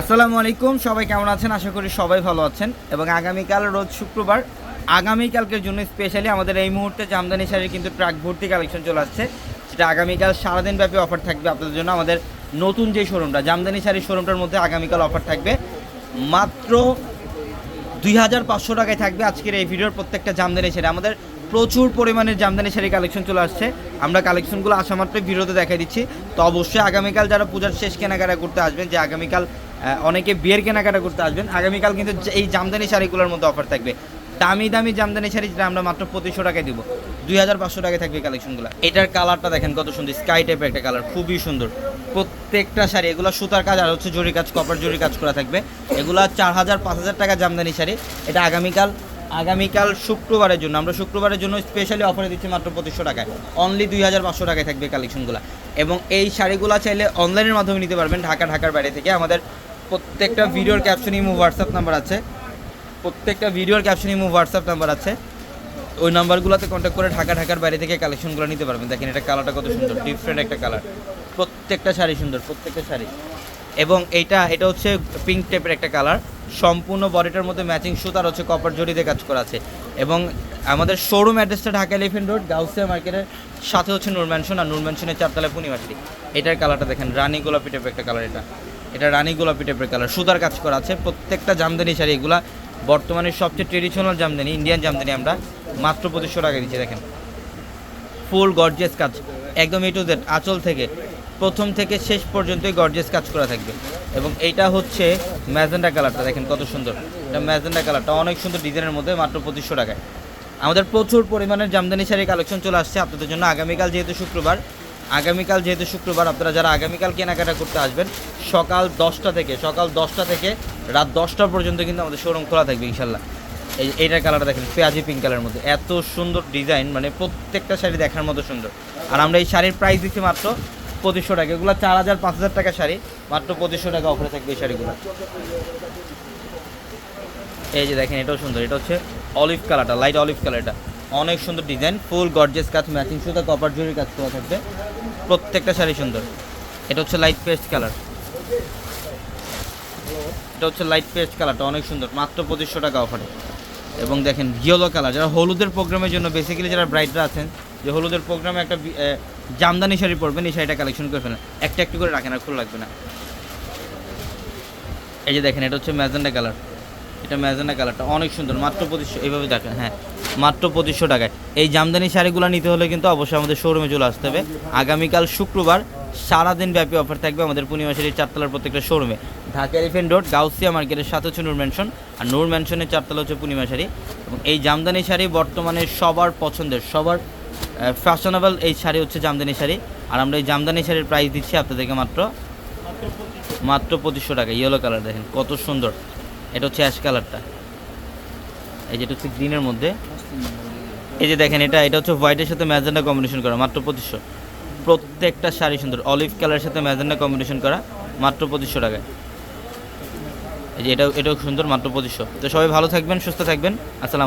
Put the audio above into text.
আসসালামু আলাইকুম, সবাই কেমন আছেন? আশা করি সবাই ভালো আছেন। এবং আগামীকাল রোজ শুক্রবার আগামীকালকের জন্য স্পেশালি আমাদের এই মুহূর্তে জামদানি শাড়ির কিন্তু ট্রাক ভর্তি কালেকশন চলে আসছে। যেটা আগামীকাল সারাদিন ব্যাপী অফার থাকবে আপনাদের জন্য। আমাদের নতুন যে শোরুমটা জামদানি শাড়ির শোরুমটার মধ্যে আগামীকাল অফার থাকবে। মাত্র দুই হাজার পাঁচশো টাকায় থাকবে আজকের এই ভিডিওর প্রত্যেকটা জামদানি শাড়ি। আমাদের প্রচুর পরিমাণের জামদানি শাড়ি কালেকশন চলে আসছে। আমরা কালেকশনগুলো আসা মাত্রই ভিডিওতে দেখাই দিচ্ছি। তো অবশ্যই আগামীকাল যারা পূজার শেষ কেনাকাটা করতে আসবেন, যে আগামীকাল অনেকে বিয়ের কেনাকাটা করতে আসবেন। আগামীকাল কিন্তু এই জামদানি শাড়িগুলোর মধ্যে অফার থাকবে। দামি দামি জামদানি শাড়ি যেটা আমরা মাত্র পঁচিশশো টাকায় দিব। দুই হাজার পাঁচশো টাকায় থাকবে কালেকশনগুলো। এটার কালারটা দেখেন কত সুন্দর স্কাই টাইপের একটা কালার, খুবই সুন্দর। প্রত্যেকটা শাড়ি, এগুলো সুতার কাজ আর হচ্ছে জরি কাজ কপার জরি কাজ করা থাকবে। এগুলো চার হাজার, পাঁচ হাজার টাকা জামদানি শাড়ি। এটা আগামীকাল আগামীকাল শুক্রবারের জন্য, আমরা শুক্রবারের জন্য স্পেশালি অফারে দিচ্ছি মাত্র পঁচিশশো টাকায়। অনলি দুই হাজার পাঁচশো টাকায় থাকবে কালেকশনগুলো। এবং এই শাড়িগুলো চাইলে অনলাইনের মাধ্যমে নিতে পারবেন, ঢাকা, ঢাকার বাইরে থেকে আমাদের প্রত্যেকটা ভিডিওর ক্যাপশন ইমো হোয়াটসঅ্যাপ নাম্বার আছে। প্রত্যেকটা ভিডিওর ক্যাপশন ইমো হোয়াটসঅ্যাপ নাম্বার আছে। ওই নাম্বারগুলোতে কন্ট্যাক্ট করে ঢাকা, ঢাকার বাইরে থেকে কালেকশনগুলো নিতে পারবেন। দেখেন এটা কালারটা কত সুন্দর ডিফারেন্ট একটা কালার প্রত্যেকটা শাড়ি সুন্দর, প্রত্যেকটা শাড়ি। এবং এইটা, এটা হচ্ছে পিঙ্ক টাইপের একটা কালার সম্পূর্ণ বডিটার মধ্যে ম্যাচিং সুতার হচ্ছে কপার জড়িতে কাজ করা আছে। এবং আমাদের শোরুম অ্যাড্রেসটা ঢাকা এলিফেন্ট রোড গাউসিয়া মার্কেটের সাথে হচ্ছে নূর ম্যানশন আর নূর ম্যানশনের চারতলা পূর্ণিমাশ্রী এটার কালারটা দেখেন, রানী গোলাপি টাইপের একটা কালার এটা। এটা রানী গোলাপি টাইপের কালার সুতার কাজ করা আছে। প্রত্যেকটা জামদানি শাড়ি এগুলা বর্তমানে সবচেয়ে ট্রেডিশনাল জামদানি ইন্ডিয়ান জামদানি আমরা মাত্র পঁচিশশো টাকা দিচ্ছি, দেখেন। ফুল গর্জেস কাজ। একদম এ টু জেড আঁচল থেকে, প্রথম থেকে শেষ পর্যন্তই গর্জিয়াস কাজ করা থাকবে। এবং এইটা হচ্ছে ম্যাজেন্ডা কালারটা, দেখেন কত সুন্দর। এটা ম্যাজেন্ডা কালারটা, অনেক সুন্দর ডিজাইনের মধ্যে, মাত্র পঁচিশশো টাকায়। আমাদের প্রচুর পরিমাণের জামদানি শাড়ি কালেকশন চলে আসছে আপনাদের জন্য। আগামীকাল যেহেতু শুক্রবার আগামীকাল যেহেতু শুক্রবার, আপনারা যারা আগামীকাল কেনাকাটা করতে আসবেন, সকাল দশটা থেকে, সকাল দশটা থেকে রাত দশটা পর্যন্ত কিন্তু আমাদের শোরুম খোলা থাকবে ইনশাল্লাহ। এই এইটার কালারটা দেখেন, পেঁয়াজি পিঙ্ক কালারের মধ্যে। এত সুন্দর ডিজাইন মানে প্রত্যেকটা শাড়ি দেখার মতো সুন্দর। আর আমরা এই শাড়ির প্রাইস দিচ্ছি মাত্র পঁচিশশো টাকা। এগুলো চার হাজার, পাঁচ হাজার টাকা শাড়ি, মাত্র পঁচিশশো টাকা অফারে থাকবে এই শাড়িগুলো। এই যে দেখেন, এটাও সুন্দর। এটা হচ্ছে অলিভ কালারটা লাইট অলিভ কালারটা অনেক সুন্দর ডিজাইন ফুল গর্জেস কাজ ম্যাচিং সুতা কপার জুরির কাজ করা থাকবে। প্রত্যেকটা শাড়ি সুন্দর। এটা হচ্ছে লাইট পেস্ট কালার এটা হচ্ছে লাইট পেস্ট কালারটা অনেক সুন্দর, মাত্র পঁচিশশো টাকা অফারে এবং দেখেন ইয়েলো কালার যারা হলুদের প্রোগ্রামের জন্য বেসিক্যালি যারা ব্রাইডরা আছেন, যে হলুদের প্রোগ্রামে একটা জামদানি শাড়ি পরবেন, এই শাড়িটা কালেকশন করে ফেলেন। একটা একটু করে রাখেন আর খুলে লাগবে না। এই যে দেখেন, এটা হচ্ছে ম্যাজেন্ডা কালার এটা ম্যাজেন্ডা কালারটা অনেক সুন্দর, মাত্র পঁচিশশো, এইভাবে দেখেন হ্যাঁ মাত্র পঁচিশশো টাকায়। এই জামদানি শাড়িগুলো নিতে হলে কিন্তু অবশ্যই আমাদের শোরুমে চলে আসতে হবে। আগামীকাল শুক্রবার সারাদিন ব্যাপী অফার থাকবে আমাদের পূর্ণিমা শাড়ির চারতলার প্রত্যেকটা শোরুমে ঢাকা এলিফেন্ট রোড গাউসিয়া মার্কেটের সাথে হচ্ছে নূর ম্যানশন আর নূর ম্যানশনের চারতলা হচ্ছে শাড়ি। এবং এই জামদানি শাড়ি বর্তমানে সবার পছন্দের, সবার ফ্যাশনেবল এই শাড়ি হচ্ছে জামদানি শাড়ি। আর আমরা এই জামদানি শাড়ির প্রাইস দিচ্ছি আপনাদেরকে মাত্র মাত্র পঁচিশশো টাকা ইয়েলো কালার দেখেন, কত সুন্দর। এটা হচ্ছে অ্যাশ কালারটা। এই যেটা হচ্ছে গ্রিনের মধ্যে। এই যে দেখেন এটা এটা হচ্ছে হোয়াইটের সাথে ম্যাজেন্ডা কম্বিনেশন করা, মাত্র পঁচিশশো। প্রত্যেকটা শাড়ি সুন্দর, অলিভ কালারের সাথে ম্যাজেন্ডা কম্বিনেশন করা, মাত্র পঁচিশশো টাকায়। এই যে এটাও এটাও সুন্দর, মাত্র পঁচিশশো। তো সবাই ভালো থাকবেন, সুস্থ থাকবেন। আসসালামু